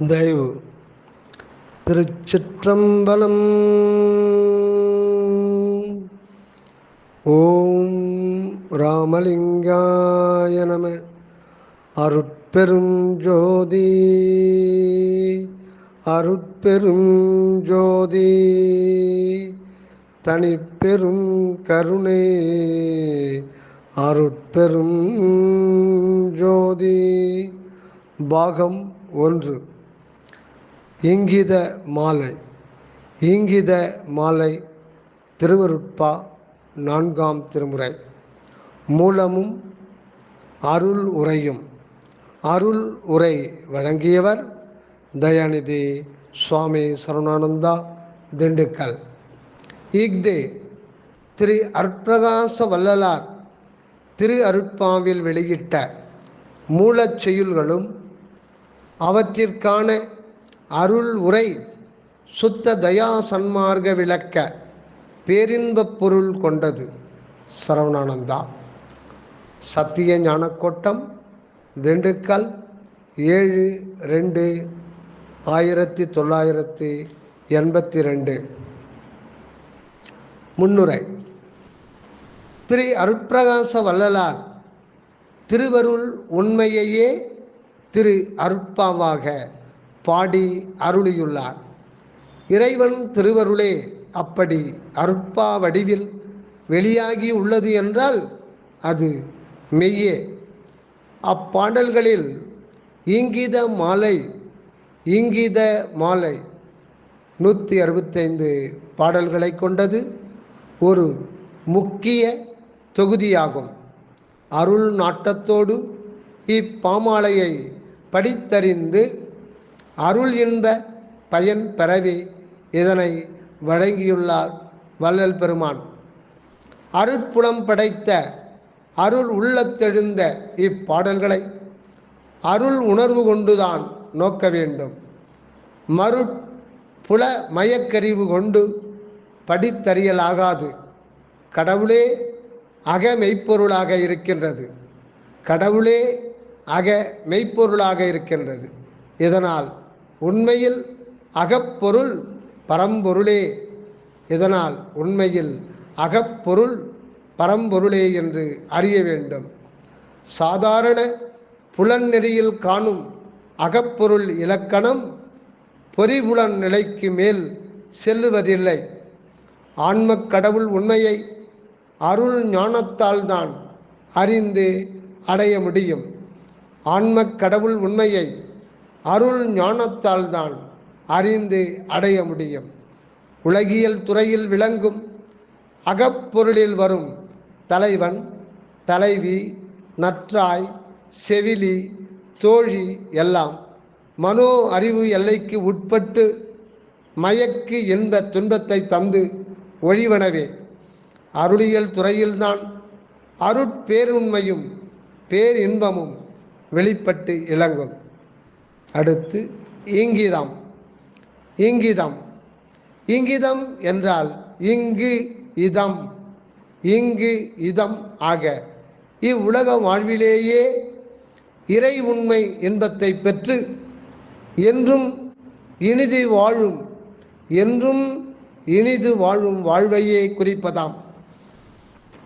தயவு திருச்சிற்றம்பலம் ஓம் ராமலிங்காய நம அருட்பெரும் ஜோதி அருட்பெரும் ஜோதி தனிப்பெரும் கருணை அருட்பெரும் ஜோதி பாகம் ஒன்று இங்கித மாலை இங்கித மாலை திருவருட்பா நான்காம் திருமுறை. மூலமும் அருள் உரையும். அருள் உரை வழங்கியவர் தயாநிதி சுவாமி சரணானந்தா திண்டுக்கல். இஃது திரு அருட்பிரகாச வள்ளலார் திரு அருட்பாவில் வெளியிட்ட மூலச் செய்யுள்களும் அவற்றிற்கான அருள் உரை சுத்த தயா சன்மார்க்க விளக்க பேரின்பப் பொருள் கொண்டது சரவணானந்தா. சத்திய ஞானக்கோட்டம் திண்டுக்கல் ஏழு ரெண்டு ஆயிரத்தி தொள்ளாயிரத்தி எண்பத்தி ரெண்டு முன்னுரை திரு அருட்பிரகாச வள்ளலார் திருவருள் உண்மையையே திரு அருட்பாவாக பாடி அருளியுள்ளார். இறைவன் திருவருளே அப்படி அருட்பா வடிவில் வெளியாகி உள்ளது என்றால் அது மெய்யே. அப்பாடல்களில் இங்கித மாலை இங்கித மாலை. நூற்றி அறுபத்தைந்து பாடல்களை கொண்டது ஒரு முக்கிய தொகுதியாகும். அருள் நாட்டத்தோடு இப்பாமாலையை படித்தறிந்து அருள் என்ப பயன் பெறவே இதனை வழங்கியுள்ளார் வள்ளல் பெருமான். அருட்புலம் படைத்த அருள் உள்ளத்தெழுந்த இப்பாடல்களை அருள் உணர்வு கொண்டுதான் நோக்க வேண்டும். மறு புல மயக்கறிவு கொண்டு படித்தறியலாகாது. கடவுளே அக மெய்ப்பொருளாக இருக்கின்றது. கடவுளே அக மெய்ப்பொருளாக இருக்கின்றது. இதனால் உண்மையில் அகப்பொருள் பரம்பொருளே. இதனால் உண்மையில் அகப்பொருள் பரம்பொருளே என்று அறிய வேண்டும். சாதாரண புலநெறியில் காணும் அகப்பொருள் இலக்கணம் பொறிபுலன் நிலைக்கு மேல் செல்லுவதில்லை. ஆன்மக் கடவுள் உண்மையை அருள் ஞானத்தால் தான் அறிந்து அடைய முடியும். ஆன்மக் கடவுள் உண்மையை அருள் ஞானத்தால் தான் அறிந்து அடைய முடியும். உலகியல் துறையில் விளங்கும் அகப்பொருளில் வரும் தலைவன் தலைவி நற்றாய் செவிலி தோழி எல்லாம் மனோ அறிவு எல்லைக்கு உட்பட்டு மயக்கு என்ப துன்பத்தை தந்து ஒழிவனவே. அருளியல் துறையில்தான் அருட்பேருண்மையும் பேரின்பமும் வெளிப்பட்டு இளங்கும் அடுத்து இங்கிதம் இங்கிதம் இங்கிதம் என்றால் இங்கு இதம். இங்கு இதம் ஆக இவ்வுலக வாழ்விலேயே இறை உண்மை இன்பத்தை பெற்று என்றும் இனிது வாழும் என்றும் இனிது வாழும் வாழ்வையே குறிப்பதாம்.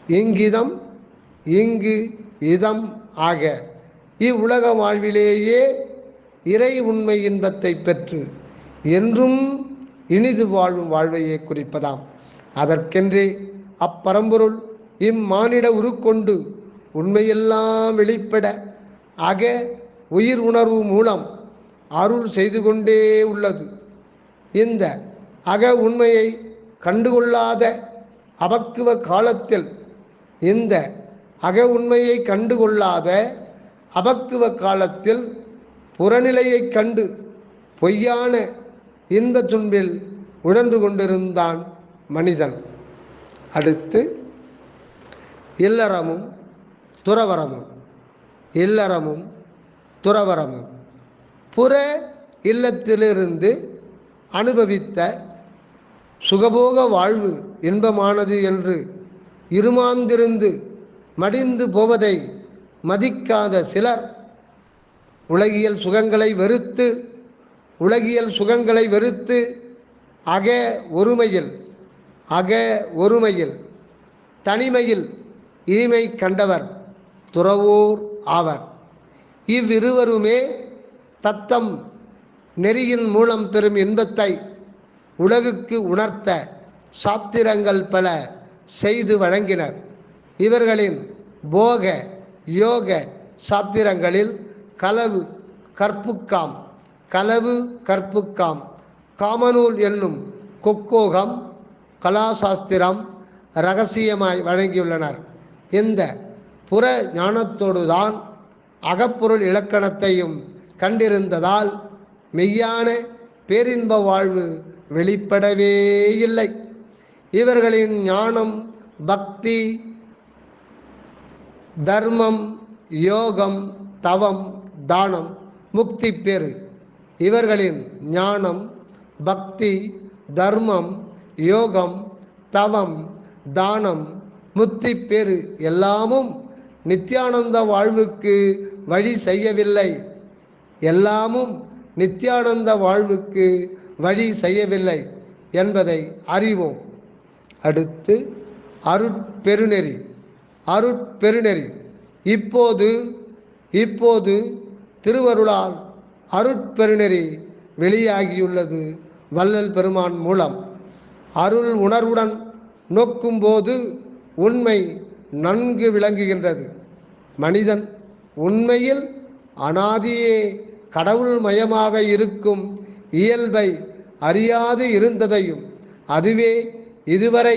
இங்கிதம் இங்கு இதம் ஆக இவ்வுலக வாழ்விலேயே இறை உண்மை இன்பத்தை பெற்று என்றும் இனிது வாழும் வாழ்வையே குறிப்பதாம். அதற்கென்றே அப்பரம்பொருள் இம்மானிட உருக்கொண்டு உண்மையெல்லாம் வெளிப்பட அக உயிர் உணர்வு மூலம் அருள் செய்து கொண்டே உள்ளது. இந்த அக உண்மையை கண்டுகொள்ளாத அபக்குவ காலத்தில் இந்த அக உண்மையை கண்டுகொள்ளாத அபக்குவ காலத்தில் புறநிலையைக் கண்டு பொய்யான இன்ப துன்பில் உழன்று கொண்டிருந்தான் மனிதன். அடுத்து இல்லறமும் துறவரமும் இல்லறமும் துறவரமும் புற இல்லத்திலிருந்து அனுபவித்த சுகபோக வாழ்வு இன்பமானது என்று இருமாந்திருந்து மடிந்து போவதை மதிக்காத சிலர் உலகியல் சுகங்களை வெறுத்து உலகியல் சுகங்களை வெறுத்து அக ஒருமையில் அக ஒருமையில் தனிமையில் இனிமை கண்டவர் துறவோர் ஆவர். இவ்விருவருமே தத்தம் நெறியின் மூலம் பெறும் இன்பத்தை உலகுக்கு உணர்த்த சாத்திரங்கள் பல செய்து வழங்கினர். இவர்களின் போக யோக சாத்திரங்களில் களவு கற்புக்காம். களவு கற்புக்காம். காமநூல் என்னும் கொக்கோகம் கலாசாஸ்திரம் ரகசியமாய் வழங்கியுள்ளனர். இந்த புற ஞானத்தோடுதான் அகப்பொருள் இலக்கணத்தையும் கண்டிருந்ததால் மெய்யான பேரின்ப வாழ்வு வெளிப்படவே இல்லை. இவர்களின் ஞானம் பக்தி தர்மம் யோகம் தவம் தானம் முக்தி பெறு. இவர்களின் ஞானம் பக்தி தர்மம் யோகம் தவம் தானம் முத்தி பெரு எல்லாமும் நித்யானந்த வாழ்வுக்கு வழி செய்யவில்லை. எல்லாமும் நித்யானந்த வாழ்வுக்கு வழி செய்யவில்லை என்பதை அறிவோம். அடுத்து அருட்பெருநெறி. அருட்பெருநெறி. இப்போது இப்போது திருவருளால் அருட்பெருநெறி வெளியாகியுள்ளது வள்ளல் பெருமான் மூலம். அருள் உணர்வுடன் நோக்கும்போது உண்மை நன்கு விளங்குகின்றது. மனிதன் உண்மையில் அனாதியே கடவுள் மயமாக இருக்கும் இயல்பை அறியாது இருந்ததையும் அதுவே இதுவரை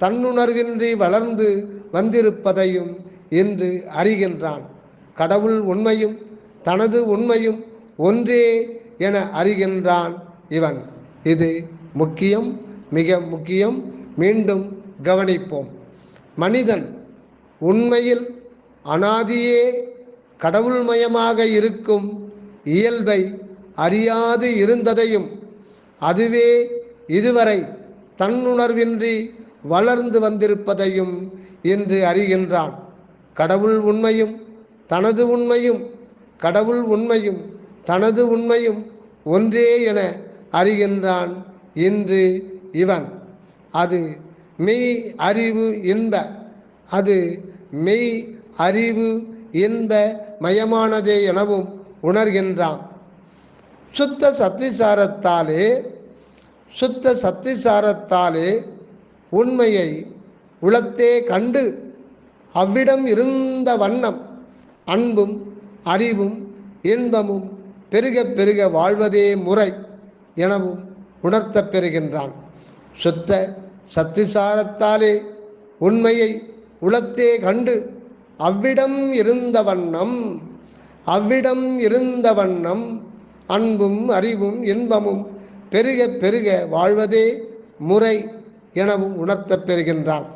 தன்னுணர்வின்றி வளர்ந்து வந்திருப்பதையும் என்று அறிகின்றான். கடவுள் உண்மையும் தனது உண்மையும் ஒன்றே என அறிகின்றான் இவன். இது முக்கியம் மிக முக்கியம். மீண்டும் கவனிப்போம். மனிதன் உண்மையில் அனாதியே கடவுள்மயமாக இருக்கும் இயல்பை அறியாது இருந்ததையும் அதுவே இதுவரை தன்னுணர்வின்றி வளர்ந்து வந்திருப்பதையும் என்று அறிகின்றான். கடவுள் உண்மையும் தனது உண்மையும் கடவுள் உண்மையும் தனது உண்மையும் ஒன்றே என அறிகின்றான் இன்று இவன். அது மெய் அறிவு இன்ப அது மெய் அறிவு இன்ப மயமானதே எனவும் உணர்கின்றான். சுத்த சத்திசாரத்தாலே சுத்த சத்திசாரத்தாலே உண்மையை உளத்தே கண்டு அவ்விடம் இருந்த வண்ணம் அன்பும் அறிவும் இன்பமும் பெருக பெருக வாழ்வதே முறை எனவும் உணர்த்தப் பெறுகின்றான். சுத்த சத்திசாரத்தாலே உண்மையை உளத்தே கண்டு அவ்விடம் இருந்த வண்ணம் அவ்விடம் இருந்த வண்ணம் அன்பும் அறிவும் இன்பமும் பெருக பெருக வாழ்வதே முறை எனவும் உணர்த்தப் பெறுகின்றான்.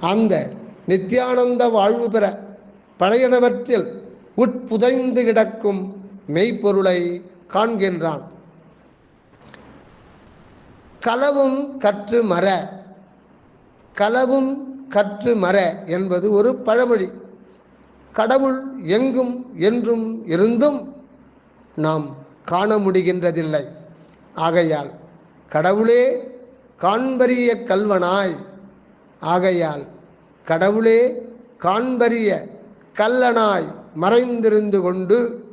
அந்த நித்யானந்த வாழ்வு பெற பழையனவற்றில் உட்புதைந்து கிடக்கும் மெய்ப்பொருளை காண்கின்றான். களவும் கற்று மற. களவும் கற்று மற என்பது ஒரு பழமொழி. கடவுள் எங்கும் என்றும் இருந்தும் நாம் காண முடிகின்றதில்லை. ஆகையால் கடவுளே காண்பரிய கல்வனாய். ஆகையால் கடவுளே காண்பரிய கல்லனாய். மறைந்திருந்து கொண்டு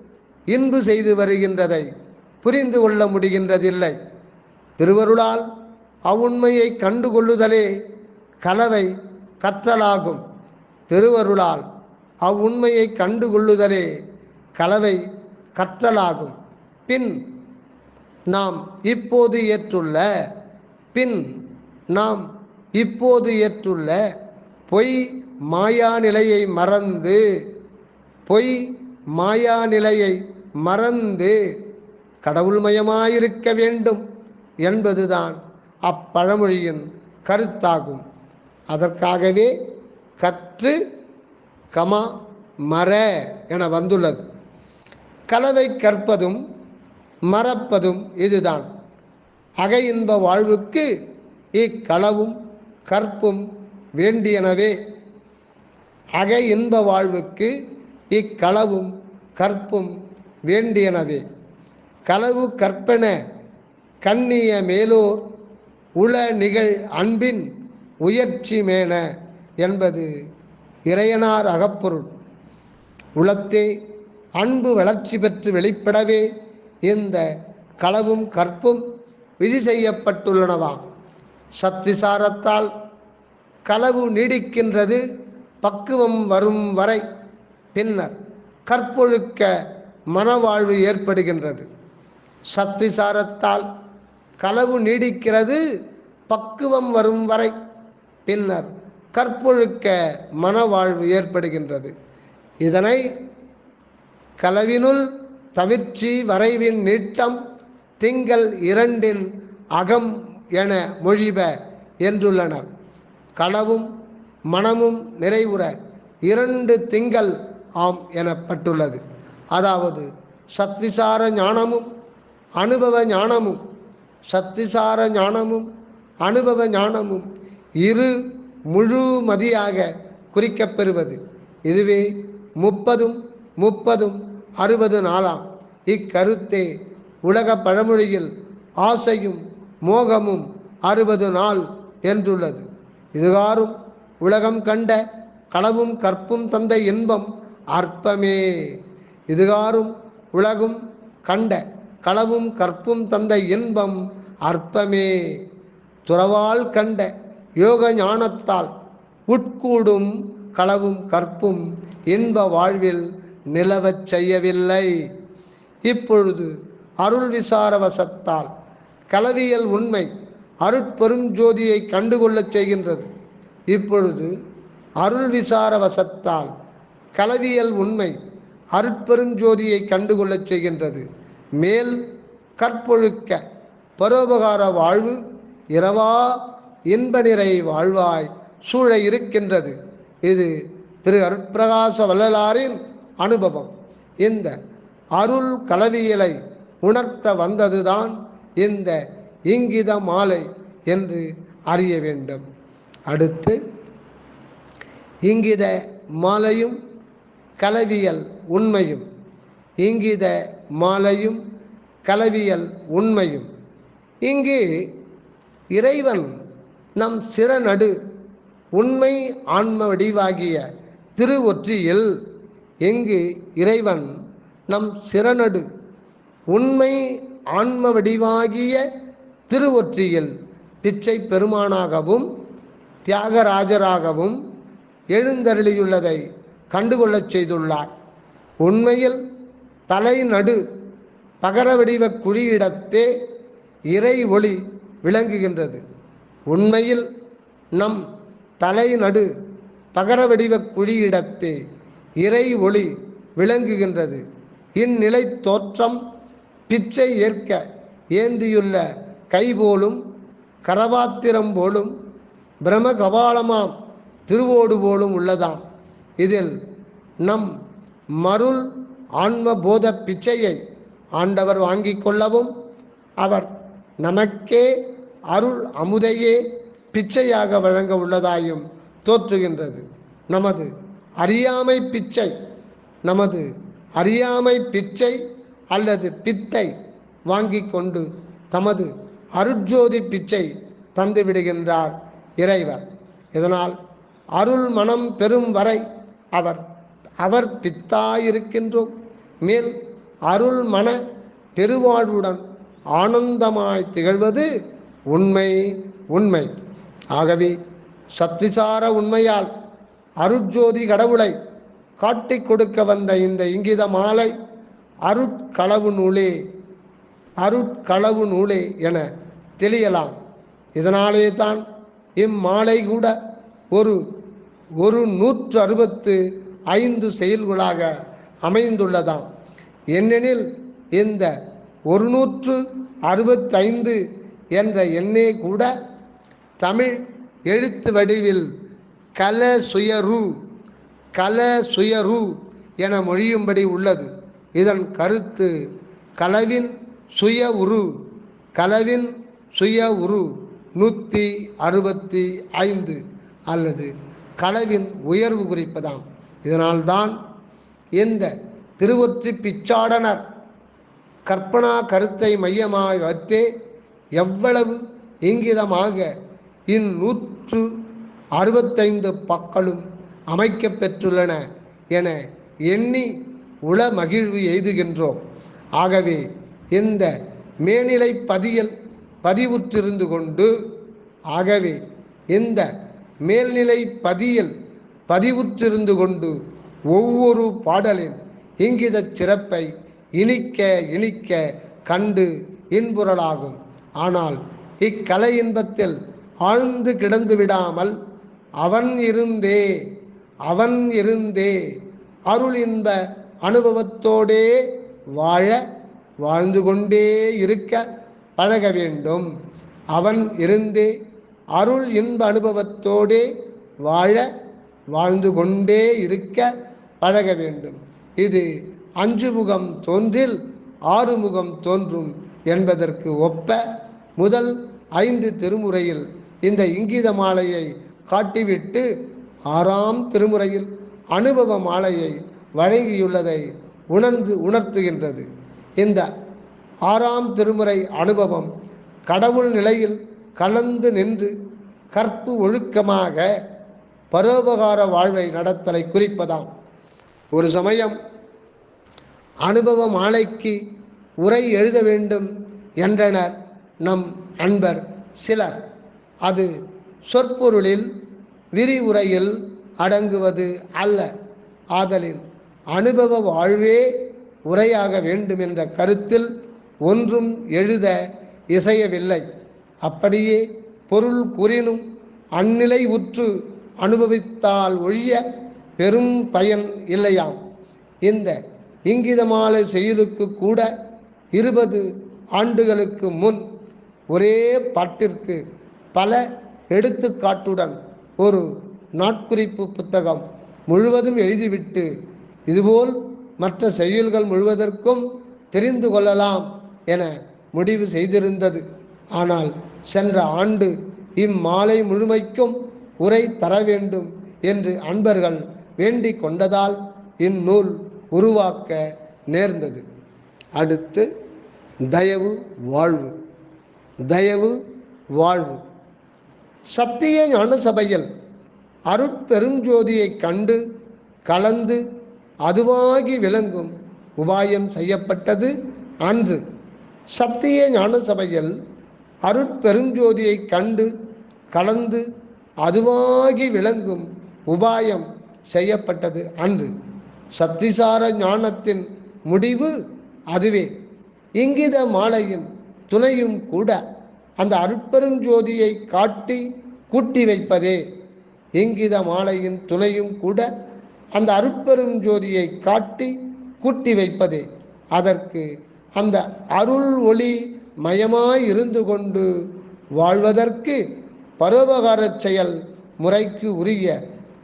இன்பு செய்து வருகின்றதை புரிந்து கொள்ள முடிகின்றதில்லை. திருவருளால் அவ்வுண்மையை கண்டுகொள்ளுதலே கலவை கற்றலாகும். திருவருளால் அவ்வுண்மையை கண்டுகொள்ளுதலே கலவை கற்றலாகும். பின் நாம் இப்போது ஏற்றுள்ள பின் நாம் இப்போது ஏற்றுள்ள பொய் மாயா நிலையை மறந்து பொய் மாயா நிலையை மறந்து கடவுள்மயமாயிருக்க வேண்டும் என்பதுதான் அப்பழமொழியின் கருத்தாகும். அதற்காகவே கற்று கமா மற என வந்துள்ளது. கலவை கற்பதும் மறப்பதும் இதுதான். அக இன்ப வாழ்வுக்கு இக்களவும் கற்பும் வேண்டியனவே. அக இன்ப வாழ்வுக்கு இக்களவும் கற்பும் வேண்டியனவே. களவு கற்பன கண்ணிய மேலோர் உள நிகழ் அன்பின் உயர்ச்சி மேன என்பது இறையனார் அகப்பொருள். உளத்தே அன்பு வளர்ச்சி பெற்று வெளிப்படவே இந்த களவும் கற்பும் விதி செய்யப்பட்டுள்ளனவாம் சத்விசாரத்தால் களவு நீடிக்கின்றது பக்குவம் வரும் வரை பின்னர் கற்பொழுக்க மனவாழ்வு ஏற்படுகின்றது. சத்விசாரத்தால் களவு நீடிக்கிறது பக்குவம் வரும் வரை பின்னர் கற்பொழுக்க மனவாழ்வு ஏற்படுகின்றது. இதனை களவினுள் தவிர்ச்சி வரைவின் நீட்டம் திங்கள் இரண்டின் அகம் என மொழிப என்றுள்ளனர். களவும் மனமும் நிறைவுற இரண்டு திங்கள் ஆம் எனப்பட்டுள்ளது. அதாவது சத்விசார ஞானமும் அனுபவ ஞானமும் சத்விசார ஞானமும் அனுபவ ஞானமும் இரு முழு மதியாக குறிக்கப்பெறுவது. இதுவே முப்பதும் முப்பதும் அறுபது நாளாம். இக்கருத்தே உலக பழமொழியில் ஆசையும் மோகமும் அறுபது நாள் என்றுள்ளது. இதுகாரும் உலகம் கண்ட களவும் கற்பும் தந்த இன்பம் அற்பமே. இதுகாரும் உலகும் கண்ட களவும் கற்பும் தந்த இன்பம் அற்பமே. துறவால் கண்ட யோக ஞானத்தால் உட்கூடும் களவும் கற்பும் இன்ப வாழ்வில் நிலவச் செய்யவில்லை. இப்பொழுது அருள் விசாரவசத்தால் கலவியல் உண்மை அருட்பெரும் ஜோதியை கண்டுகொள்ளச் செய்கின்றது. இப்பொழுது அருள் விசாரவசத்தால் கலவியல் உண்மை அருட்பெருஞ்சோதியை கண்டுகொள்ளச் செய்கின்றது. மேல் கற்பொழுக்க பரோபகார வாழ்வு இரவா இன்ப நிறை வாழ்வாய் சூழ இருக்கின்றது. இது திரு அருட்பிரகாச வள்ளலாரின் அனுபவம். இந்த அருள் கலவியலை உணர்த்த வந்ததுதான் இந்த இங்கித மாலை என்று அறிய வேண்டும். அடுத்து இங்கித மாலையும் கலவியல் உண்மையும் இங்கித மாலையும் கலவியல் உண்மையும். இங்கு இறைவன் நம் சிறநடு உண்மை ஆன்ம வடிவாகிய திருவொற்றியில் எங்கு இறைவன் நம் சிறநடு உண்மை ஆன்ம வடிவாகிய திருவொற்றியில் பிச்சை பெருமானாகவும் தியாகராஜராகவும் எழுந்தருளியுள்ளதை கண்டுகொள்ளச் செய்துள்ளார். உண்மையில் தலைநடு பகர வடிவ குறியிடத்தே இறை ஒளி விளங்குகின்றது. உண்மையில் நம் தலைநடு பகர வடிவ குழியிடத்தே இறை ஒளி விளங்குகின்றது. இந்நிலை தோற்றம் பிச்சை ஏற்க ஏந்தியுள்ள கை போலும் கரபாத்திரம் போலும் பிரம கபாலமாம் திருவோடு போலும் உள்ளதாம். இதில் நம் மருள் ஆன்ம போத பிச்சையை ஆண்டவர் வாங்கிக் கொள்ளவும் அவர் நமக்கே அருள் அமுதையே பிச்சையாக வழங்க உள்ளதாயும் தோற்றுகின்றது. நமது அறியாமை பிச்சை நமது அறியாமை பிச்சை அல்லது பித்தை வாங்கி கொண்டு தமது அருட்ஜோதி பிச்சை தந்துவிடுகின்றார் இறைவர். இதனால் அருள் மனம் பெறும் வரை அவர் அவர் பித்தாயிருக்கின்றோம். மேல் அருள் மன பெருவாழ்வுடன் ஆனந்தமாய் திகழ்வது உண்மை உண்மை. ஆகவே சத்விசார உண்மையால் அருட்ஜோதி கடவுளை காட்டிக் கொடுக்க வந்த இந்த இங்கித மாலை அருட்களவு நூலே அருட்களவு நூலே என தெளியலாம். இதனாலே தான் இம்மாலை கூட ஒரு ஒரு நூற்று அறுபத்து ஐந்து செயல்களாக அமைந்துள்ளதாம். ஏனெனில் இந்த ஒரு நூற்று அறுபத்தைந்து என்ற எண்ணே கூட தமிழ் எழுத்து வடிவில் கல சுயரு கல சுயரு என மொழியும்படி உள்ளது. இதன் கருத்து கலவின் சுய உரு கலவின் சுய உரு நூற்றி அறுபத்தி ஐந்து அல்லது களவின் உயர்வு குறிப்பதாம். இதனால்தான் இந்த திருவொற்றி பிச்சாடனர் கற்பனா கருத்தை மையமாக வைத்தே எவ்வளவு இங்கிதமாக இந்நூற்று அறுபத்தைந்து பக்களும் அமைக்க பெற்றுள்ளன என எண்ணி உள மகிழ்வு எய்துகின்றோம். ஆகவே இந்த மேனிலை பதியல் பதிவுற்றிருந்து கொண்டு ஆகவே இந்த மேல்நிலை பதியல் பதிவுற்றிருந்து கொண்டு ஒவ்வொரு பாடலின் இங்கிதச் சிறப்பை இனிக்க இனிக்க கண்டு இன்புறலாகும் ஆனால் இக்கலை இன்பத்தில் ஆழ்ந்து கிடந்து விடாமல் அவன் இருந்தே அவன் இருந்தே அருள் இன்ப அனுபவத்தோடே வாழ வாழ்ந்து கொண்டே இருக்க பழக வேண்டும். அவன் இருந்தே அருள் இன்ப அனுபவத்தோடே வாழ வாழ்ந்து கொண்டே இருக்க பழக வேண்டும். இது அஞ்சு முகம் தோன்றில் ஆறு முகம் தோன்றும் என்பதற்கு ஒப்ப முதல் ஐந்து திருமுறையில் இந்த இங்கித மாலையை காட்டிவிட்டு ஆறாம் திருமுறையில் அனுபவ மாலையை வழங்கியுள்ளதை உணர்ந்து உணர்த்துகின்றது. இந்த ஆறாம் திருமுறை அனுபவம் கடவுள் நிலையில் கலந்து நின்று கற்பு ஒழுக்கமாக பரோபகார வாழ்வை நடத்தலை குறிப்பதாம். ஒரு சமயம் அனுபவ மாலைக்கு உரை எழுத வேண்டும் என்றனர் நம் அன்பர் சிலர். அது சொற்பொருளில் விரிவுரையில் அடங்குவது அல்ல. ஆதலின் அனுபவ வாழ்வே உரையாக வேண்டும் என்ற கருத்தில் ஒன்றும் எழுத இசையவில்லை. அப்படியே பொருள் கூறினும் அந்நிலை உற்று அனுபவித்தால் ஒழிய பெரும் பயன் இல்லையாம். இந்த இங்கிதமான செயலுக்கு கூட இருபது ஆண்டுகளுக்கு முன் ஒரே பாட்டிற்கு பல எடுத்துக்காட்டுடன் ஒரு நாட்குறிப்பு புத்தகம் முழுவதும் எழுதிவிட்டு இதுபோல் மற்ற செயல்கள் முழுவதற்கும் தெரிந்து கொள்ளலாம் என முடிவு செய்திருந்தது. ஆனால் சென்ற ஆண்டு இம்மாலை முழுமைக்கும் உரை தர வேண்டும் என்று அன்பர்கள் வேண்டி கொண்டதால் இந்நூல் உருவாக்க நேர்ந்தது. அடுத்து தயவு வாழ்வு. தயவு வாழ்வு. சத்திய ஞான சபையில் அருட்பெருஞ்சோதியைக் கண்டு கலந்து அதுவாகி விளங்கும் உபாயம் செய்யப்பட்டது அன்று. சத்திய ஞான சபையில் அருட்பெருஞ்சோதியைக் கண்டு கலந்து அதுவாகி விளங்கும் உபாயம் செய்யப்பட்டது அன்று. சத்திசார ஞானத்தின் முடிவு அதுவே. இங்கித மாலையும் துணையும் கூட அந்த அருட்பெருஞ்சோதியை காட்டி கூட்டி வைப்பதே. இங்கித மாலையின் துணையும் கூட அந்த அருட்பெரும் ஜோதியை காட்டி கூட்டி வைப்பதே. அதற்கு அந்த அருள் ஒளி மயமாய் இருந்து கொண்டு வாழ்வதற்கு பரோபகார செயல் முறைக்கு உரிய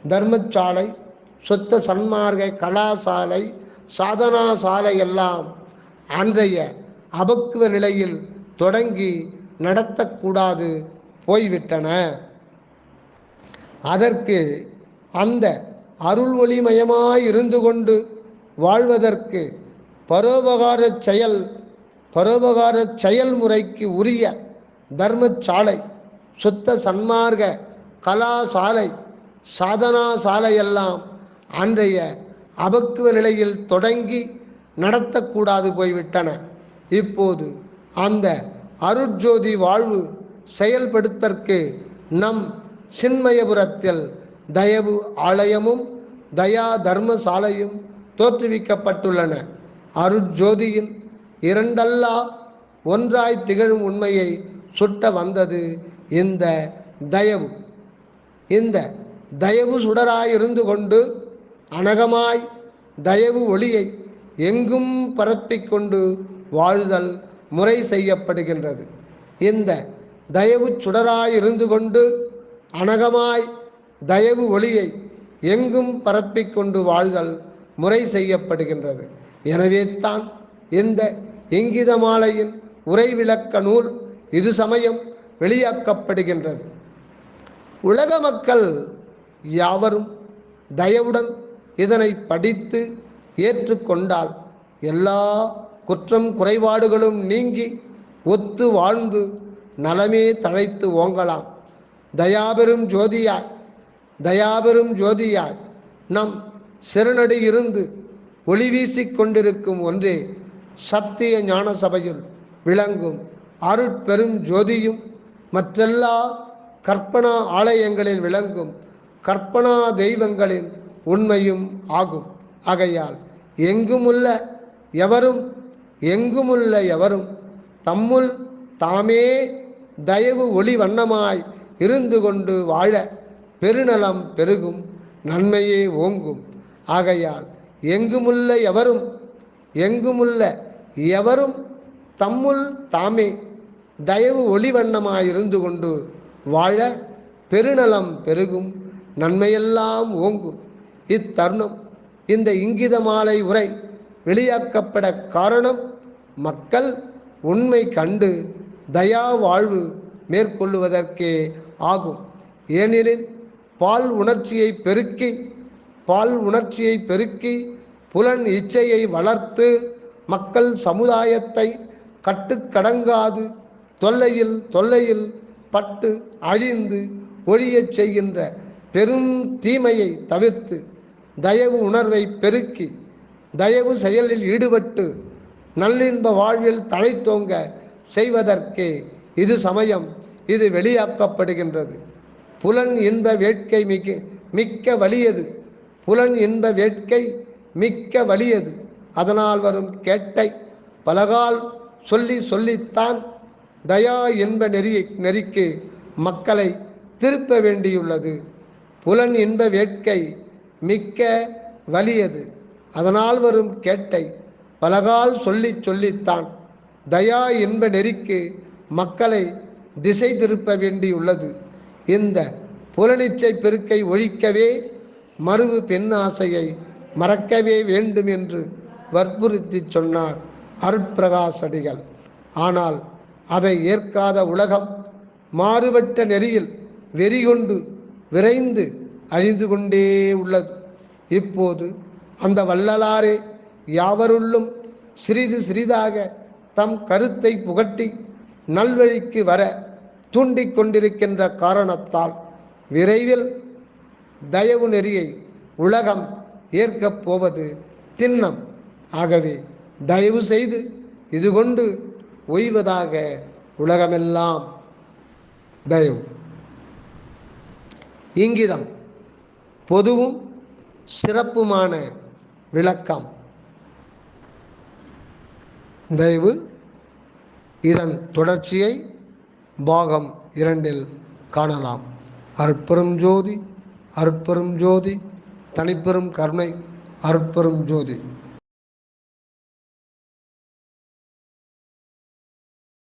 தர்மசாலை சொத்த சன்மார்க்க கலாசாலை சாதனா சாலை எல்லாம் அன்றைய அபக்குவ நிலையில் தொடங்கி நடத்தக்கூடாது போய்விட்டன. அதற்கு அந்த அருள் ஒளிமயமாய் இருந்து கொண்டு வாழ்வதற்கு பரோபகார செயல் பரோபகார செயல்முறைக்கு உரிய தர்மசாலை சுத்த சன்மார்க்க கலாசாலை சாதனா சாலையெல்லாம் அன்றைய அபக்குவ நிலையில் தொடங்கி நடத்தக்கூடாது போய்விட்டன. இப்போது அந்த அருட்ஜோதி வாழ்வு செயல்படுத்தற்கு நம் சின்மயபுரத்தில் தயவு ஆலயமும் தயா தர்மசாலையும் தோற்றுவிக்கப்பட்டுள்ளன. அருட்ஜோதியின் இரண்டல்லா ஒன்றாய் திகழும் உண்மையை சுட்ட வந்தது இந்த தயவு. இந்த தயவு சுடராய் இருந்து கொண்டு அனகமாய் தயவு ஒளியை எங்கும் பரப்பிக் கொண்டு வாழ்தல் முறை செய்யப்படுகின்றது. இந்த தயவு சுடராய் இருந்து கொண்டு அனகமாய் தயவு ஒளியை எங்கும் பரப்பிக் கொண்டு வாழ்தல் முறை செய்யப்படுகின்றது. எனவே தான் இந்த இங்கித மாலையின் உரை விளக்க நூல் இது சமயம் வெளியாக்கப்படுகின்றது. உலக மக்கள் யாவரும் தயவுடன் இதனை படித்து ஏற்றுக்கொண்டால் எல்லா குற்றம் குறைபாடுகளும் நீங்கி ஒத்து வாழ்ந்து நலமே தழைத்து ஓங்கலாம். தயாபெரும் ஜோதியாய் தயாபெரும் ஜோதியாய் நம் சிறுநடி இருந்து ஒளி வீசிக் கொண்டிருக்கும் ஒன்றே சத்திய ஞான சபையில் விளங்கும் அருட்பெரும் ஜோதியும் மற்றெல்லா கற்பனா ஆலயங்களில் விளங்கும் கற்பனா தெய்வங்களின் உண்மையும் ஆகும். ஆகையால் எங்குமுள்ள எவரும் எங்குமுள்ள எவரும் தம்முள் தாமே தயவு ஒளி வண்ணமாய் இருந்து கொண்டு வாழ பெருநலம் பெருகும் நன்மையே ஓங்கும். ஆகையால் எங்குமுள்ள எவரும் எங்குமுள்ள எவரும் தம்முள் தாமே தயவு ஒளிவண்ணமாயிருந்து கொண்டு வாழ பெருநலம் பெருகும் நன்மையெல்லாம் ஓங்கும். இத்தருணம் இந்த இங்கித மாலை உரை வெளியாக்கப்பட காரணம் மக்கள் உண்மை கண்டு தயா வாழ்வு மேற்கொள்ளுவதற்கே ஆகும். ஏனெனில் பால் உணர்ச்சியை பெருக்கி பால் உணர்ச்சியை பெருக்கி புலன் இச்சையை வளர்த்து மக்கள் சமுதாயத்தை கட்டுக்கடங்காது தொல்லையில் தொல்லையில் பட்டு அழிந்து ஒழியச் செய்கின்ற பெரும் தீமையை தவிர்த்து தயவு உணர்வை பெருக்கி தயவு செயலில் ஈடுபட்டு நல்லின்ப வாழ்வில் தழைத்தோங்க செய்வதற்கே இது சமயம் இது வெளியாக்கப்படுகின்றது. புலன் இன்ப வேட்கை மிக்க மிக்க வலியது. புலன் இன்ப வேட்கை மிக்க வலியது. அதனால் வரும் கேட்டை பலகால் சொல்லி சொல்லித்தான் தயா என்ப நெறியை நெறிக்கு மக்களை திருப்ப வேண்டியுள்ளது. புலன் இன்ப வேட்கை மிக்க வலியது. அதனால் வரும் கேட்டை பலகால் சொல்லி சொல்லித்தான் தயா என்ப நெறிக்கு மக்களை திசை திருப்ப வேண்டியுள்ளது. இந்த புலனிச்சை பெருக்கை ஒழிக்கவே மறுவு பெண் ஆசையை மறக்கவே வேண்டும் என்று வற்புறுத்தி சொன்னார் அருட்பிரகாசடிகள். ஆனால் அதை ஏற்காத உலகம் மாறுபட்ட நெறியில் வெறி கொண்டு விரைந்து அழிந்து கொண்டே உள்ளது. இப்போது அந்த வள்ளலாரே யாவருள்ளும் சிறிது சிறிதாக தம் கருத்தை புகட்டி நல்வழிக்கு வர தூண்டிக் கொண்டிருக்கின்ற காரணத்தால் விரைவில் தயவு நெறியை உலகம் ஏற்கப் போவது திண்ணம். ஆகவே தயவு செய்து இது கொண்டு ஒய்வதாக உலகமெல்லாம் தயவு. இங்கிதம் பொதுவும் சிறப்புமான விளக்கம். தயவு இதன் தொடர்ச்சியை பாகம் இரண்டில் காணலாம். அற்பெரும் ஜோதி அற்பெரும் ஜோதி தனிப்பெரும் கருணை அற்பெரும் ஜோதி.